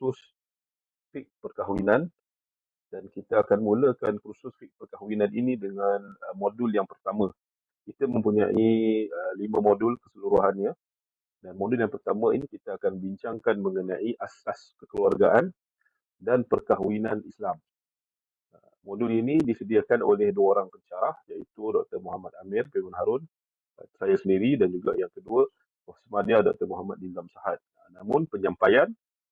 kursus fik perkahwinan dan kita akan mulakan kursus fik perkahwinan ini dengan uh, modul yang pertama. Kita mempunyai uh, lima modul keseluruhannya dan modul yang pertama ini kita akan bincangkan mengenai asas kekeluargaan dan perkahwinan Islam. Uh, modul ini disediakan oleh dua orang pencarah iaitu Dr. Muhammad Amir bin Harun, uh, saya sendiri dan juga yang kedua Osmania Dr. Muhammad Nizam Sahad. Namun penyampaian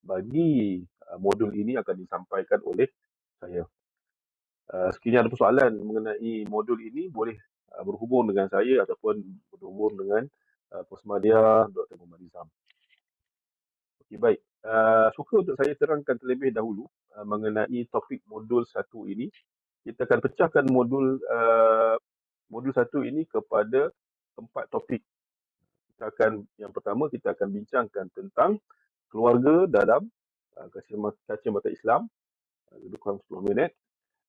bagi uh, modul ini akan disampaikan oleh saya. Uh, sekiranya ada persoalan mengenai modul ini boleh uh, berhubung dengan saya ataupun berhubung dengan Posmadia Dr. Muhammad Nizam. Okey baik. Suka untuk saya terangkan terlebih dahulu mengenai topik modul satu ini. Kita akan pecahkan modul modul satu ini kepada empat topik. Kita akan yang pertama kita akan bincangkan tentang keluarga dalam uh, kacamata Islam uh, lebih kurang 10 minit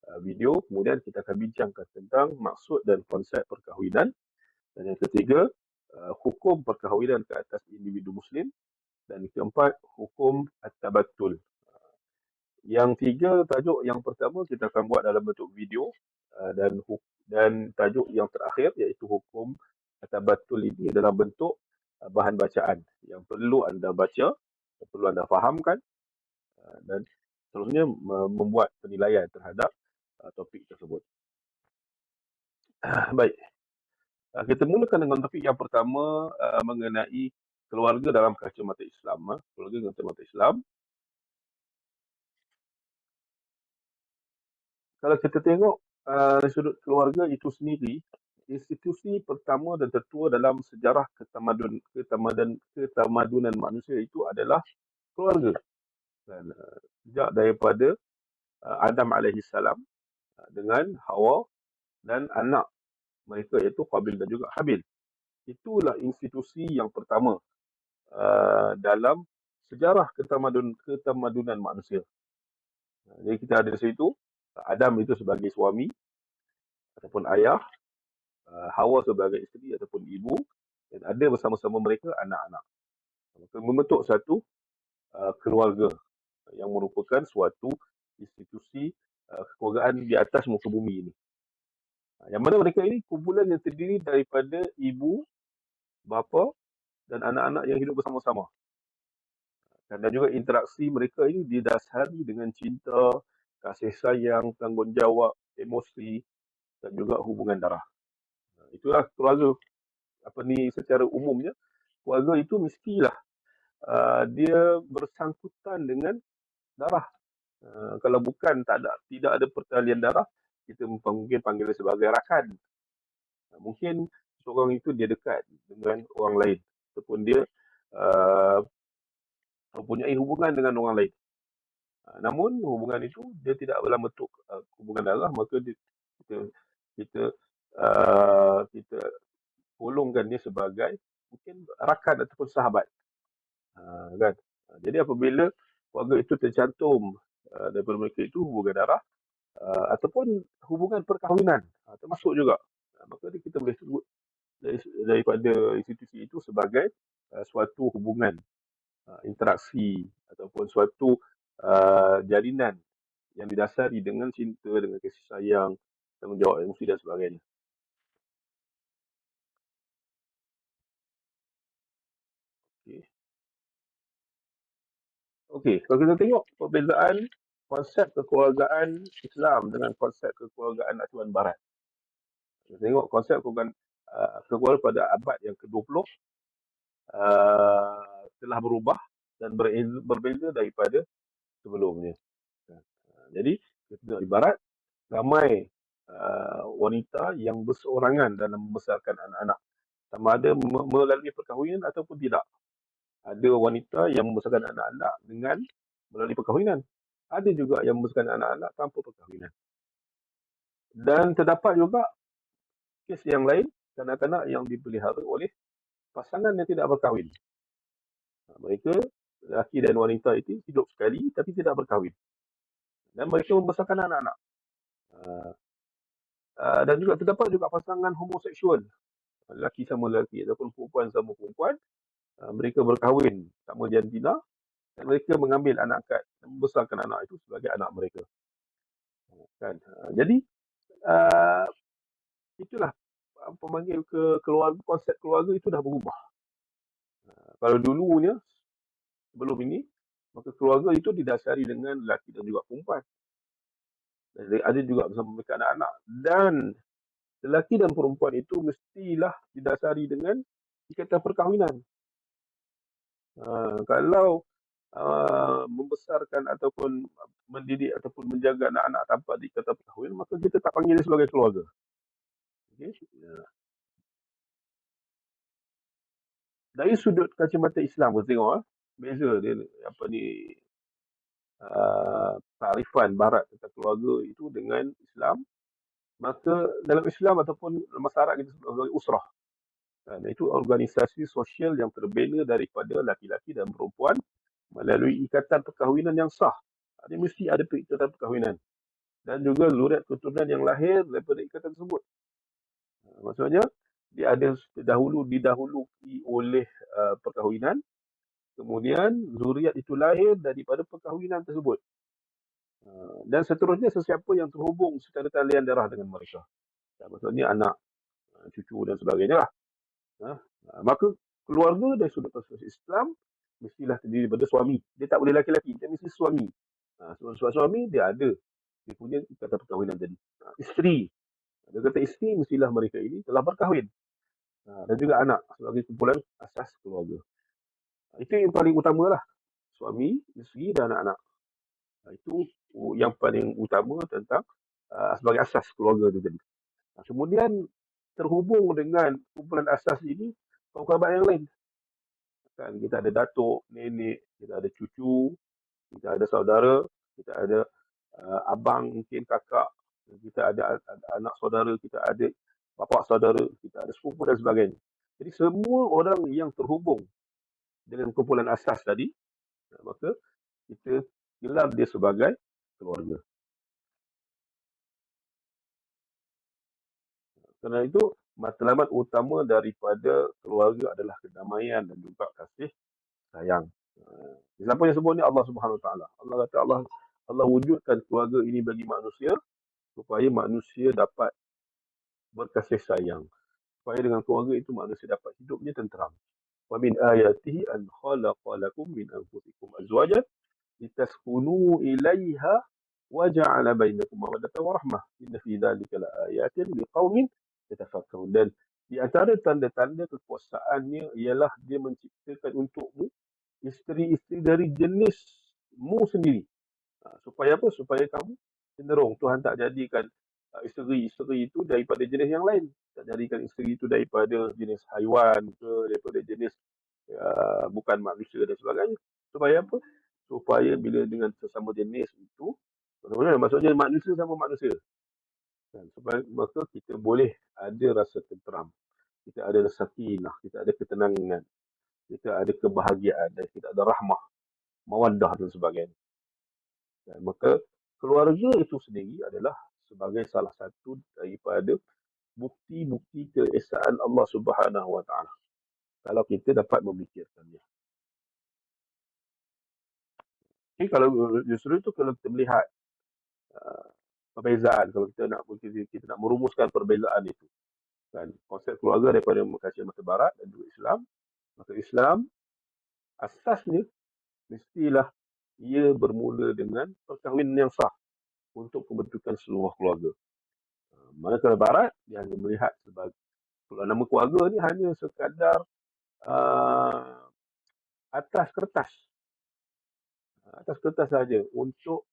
uh, video. Kemudian kita akan bincangkan tentang maksud dan konsep perkahwinan. Dan yang ketiga hukum perkahwinan ke atas individu muslim. Dan yang keempat hukum at-tabattul yang tiga tajuk yang pertama kita akan buat dalam bentuk video dan dan tajuk yang terakhir iaitu hukum at-tabattul ini dalam bentuk bahan bacaan. Yang perlu anda baca perlu anda fahamkan uh, dan seterusnya membuat penilaian terhadap uh, topik tersebut. Baik. Uh, kita mulakan dengan topik yang pertama mengenai keluarga dalam kacamata Islam. Keluarga dalam kacamata Islam. Kalau kita tengok dari sudut keluarga itu sendiri, institusi pertama dan tertua dalam sejarah ketamadun, ketamadan, ketamadunan manusia itu adalah keluarga. Dan uh, sejak daripada uh, Adam alaihi salam uh, dengan Hawa dan anak mereka iaitu Qabil dan juga Habil. Itulah institusi yang pertama uh, dalam sejarah ketamadun ketamadunan manusia. Jadi kita ada di situ Adam itu sebagai suami ataupun ayah, Hawa sebagai isteri ataupun ibu dan ada bersama-sama mereka anak-anak. Membentuk satu Uh, keluarga yang merupakan suatu institusi uh, kekeluargaan di atas muka bumi ini. Uh, yang mana mereka ini kumpulan yang terdiri daripada ibu, bapa dan anak-anak yang hidup bersama-sama. Dan juga interaksi mereka ini didasari dengan cinta, kasih sayang, tanggungjawab, emosi dan juga hubungan darah. Itulah keluarga apa ni secara umumnya keluarga itu mestilah uh, dia bersangkutan dengan darah. Uh, kalau bukan tak ada tidak ada pertalian darah, kita mungkin panggil sebagai rakan. Uh, mungkin seorang itu dia dekat dengan orang lain ataupun dia uh, mempunyai hubungan dengan orang lain. Uh, namun hubungan itu dia tidak dalam bentuk uh, hubungan darah, maka dia, kita kita uh, kita golongkan dia sebagai mungkin rakan ataupun sahabat. Ha, kan? Ha, jadi apabila keluarga itu tercantum uh, daripada mereka itu hubungan darah uh, ataupun hubungan perkahwinan uh, termasuk juga. Uh, maka kita boleh sebut dari, daripada institusi itu sebagai uh, suatu hubungan uh, interaksi ataupun suatu uh, jalinan yang didasari dengan cinta, dengan kasih sayang, tanggungjawab emosi dan sebagainya. Okey, kalau kita tengok perbezaan konsep kekeluargaan Islam dengan konsep kekeluargaan acuan barat. Kita tengok konsep kekeluargaan, uh, kekeluargaan pada abad yang ke-20 uh, telah berubah dan berbeza daripada sebelumnya. Uh, jadi, kita tengok di barat, ramai uh, wanita yang berseorangan dalam membesarkan anak-anak. Sama ada melalui perkahwinan ataupun tidak ada wanita yang membesarkan anak-anak dengan melalui perkahwinan. Ada juga yang membesarkan anak-anak tanpa perkahwinan. Dan terdapat juga kes yang lain, kanak-kanak yang dipelihara oleh pasangan yang tidak berkahwin. Ha, mereka, lelaki dan wanita itu hidup sekali tapi tidak berkahwin. Dan mereka membesarkan anak-anak. Ha, ha, dan juga terdapat juga pasangan homoseksual. Lelaki sama lelaki ataupun perempuan sama perempuan mereka berkahwin sama jantina dan mereka mengambil anak dan membesarkan anak itu sebagai anak mereka. Kan? Uh, jadi uh, itulah apa panggil ke keluarga konsep keluarga itu dah berubah. Kalau dulunya sebelum ini maka keluarga itu didasari dengan lelaki dan juga perempuan. Dan ada juga bersama mereka anak-anak. Dan lelaki dan perempuan itu mestilah didasari dengan ikatan perkahwinan uh, kalau uh, membesarkan ataupun mendidik ataupun menjaga anak-anak tanpa dikata perkahwinan maka kita tak panggil dia sebagai keluarga okay? ya. dari sudut kacamata Islam kita tengok eh, beza dia apa ni uh, tarifan barat tentang keluarga itu dengan Islam maka dalam Islam ataupun masyarakat kita sebagai usrah dan itu organisasi sosial yang terbina daripada laki-laki dan perempuan melalui ikatan perkahwinan yang sah. Ada mesti ada ikatan perkahwinan dan juga lurat keturunan yang lahir daripada ikatan tersebut. Maksudnya dia ada dahulu didahului oleh uh, perkahwinan kemudian zuriat itu lahir daripada perkahwinan tersebut. Uh, dan seterusnya sesiapa yang terhubung secara talian darah dengan mereka. Dan maksudnya anak, uh, cucu dan sebagainya lah. Uh, maka keluarga dari sudut perspektif Islam mestilah terdiri daripada suami. Dia tak boleh laki-laki, dia mesti suami. Ha, suami, suami dia ada. Dia punya kata perkahwinan tadi. Ha, isteri. Dia kata isteri mestilah mereka ini telah berkahwin. Ha, dan juga anak sebagai kumpulan asas keluarga. Ha, itu yang paling utama lah. Suami, isteri dan anak-anak. Ha, itu yang paling utama tentang uh, sebagai asas keluarga itu tadi. Ha, kemudian terhubung dengan kumpulan asas ini, kawan-kawan yang lain. Kan kita ada datuk nenek kita ada cucu kita ada saudara kita ada uh, abang mungkin kakak kita ada, ada anak saudara kita ada bapa saudara kita ada sepupu dan sebagainya. Jadi semua orang yang terhubung dengan kumpulan asas tadi maka kita gelar dia sebagai keluarga kerana itu matlamat utama daripada keluarga adalah kedamaian dan juga kasih sayang. Uh, siapa yang sebut ni Allah Subhanahu Wa Taala. Allah kata Allah Allah wujudkan keluarga ini bagi manusia supaya manusia dapat berkasih sayang. Supaya dengan keluarga itu manusia dapat hidupnya tenteram. Wa min ayatihi an khalaqa lakum min anfusikum azwajan litaskunu ilaiha wa ja'ala bainakum mawaddatan wa rahmah. Inna fi dhalika laayatin liqaumin yatafakkarun dan di antara tanda-tanda kekuasaannya ialah dia menciptakan untukmu isteri-isteri dari jenismu sendiri. Ha, supaya apa? Supaya kamu cenderung. Tuhan tak jadikan uh, isteri-isteri itu daripada jenis yang lain. Tak jadikan isteri itu daripada jenis haiwan ke, daripada jenis uh, bukan manusia dan sebagainya. Supaya apa? Supaya bila dengan sesama jenis itu, maksudnya manusia sama manusia. Kan? Supaya maka kita boleh ada rasa tenteram. Kita ada sakinah, kita ada ketenangan, kita ada kebahagiaan dan kita ada rahmah, mawaddah dan sebagainya. Dan maka keluarga itu sendiri adalah sebagai salah satu daripada bukti-bukti keesaan Allah Subhanahu Wa Taala. Kalau kita dapat memikirkannya. Okay, kalau justru itu kalau kita melihat uh, perbezaan kalau kita nak kita, nak merumuskan perbezaan itu kan konsep keluarga daripada mengkaji mata barat dan juga Islam maka Islam asasnya mestilah ia bermula dengan perkahwinan yang sah untuk pembentukan seluruh keluarga. Ha, manakala barat dia hanya melihat sebagai kalau nama keluarga ni hanya sekadar uh, atas kertas. Atas kertas saja untuk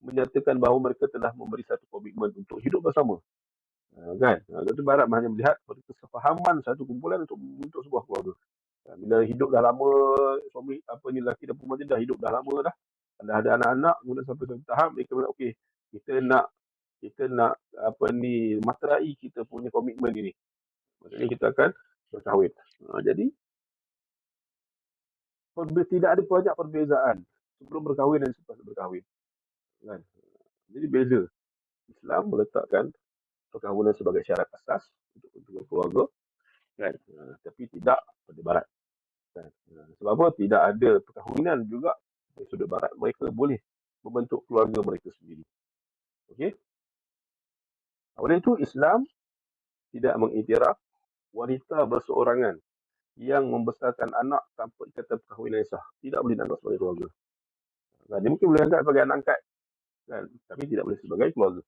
menyatakan bahawa mereka telah memberi satu komitmen untuk hidup bersama. Uh, kan? Uh, Dr. Barat hanya melihat pada kesefahaman satu kumpulan untuk membentuk sebuah keluarga. Uh, bila hidup dah lama, suami apa ni lelaki dan perempuan dah hidup dah lama dah. Dah ada anak-anak, kemudian sampai satu tahap mereka bilang okey, kita nak kita nak apa ni materai kita punya komitmen ini. Maksudnya kita akan berkahwin. Uh, jadi tidak ada banyak perbezaan sebelum berkahwin dan selepas berkahwin kan jadi beza Islam meletakkan perkahwinan sebagai syarat asas untuk untuk keluarga kan uh, tapi tidak pada barat kan uh, sebab apa tidak ada perkahwinan juga dari sudut barat, mereka boleh membentuk keluarga mereka sendiri. Okey? Oleh itu, Islam tidak mengiktiraf wanita berseorangan yang membesarkan anak tanpa ikatan perkahwinan sah. Tidak boleh dianggap sebagai keluarga. Nah, dia mungkin boleh anggap sebagai anak angkat. Kan? Tapi tidak boleh sebagai keluarga.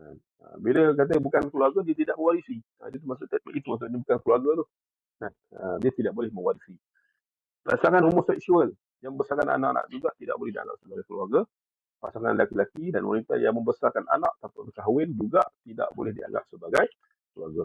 Kan? Ha, bila kata bukan keluarga, dia tidak mewarisi. Ha, itu maksud itu maksudnya bukan keluarga tu. Kan? Ha, dia tidak boleh mewarisi. Pasangan homoseksual yang membesarkan anak-anak juga tidak boleh dianggap sebagai keluarga. Pasangan lelaki-lelaki dan wanita yang membesarkan anak tanpa berkahwin juga tidak boleh dianggap sebagai keluarga.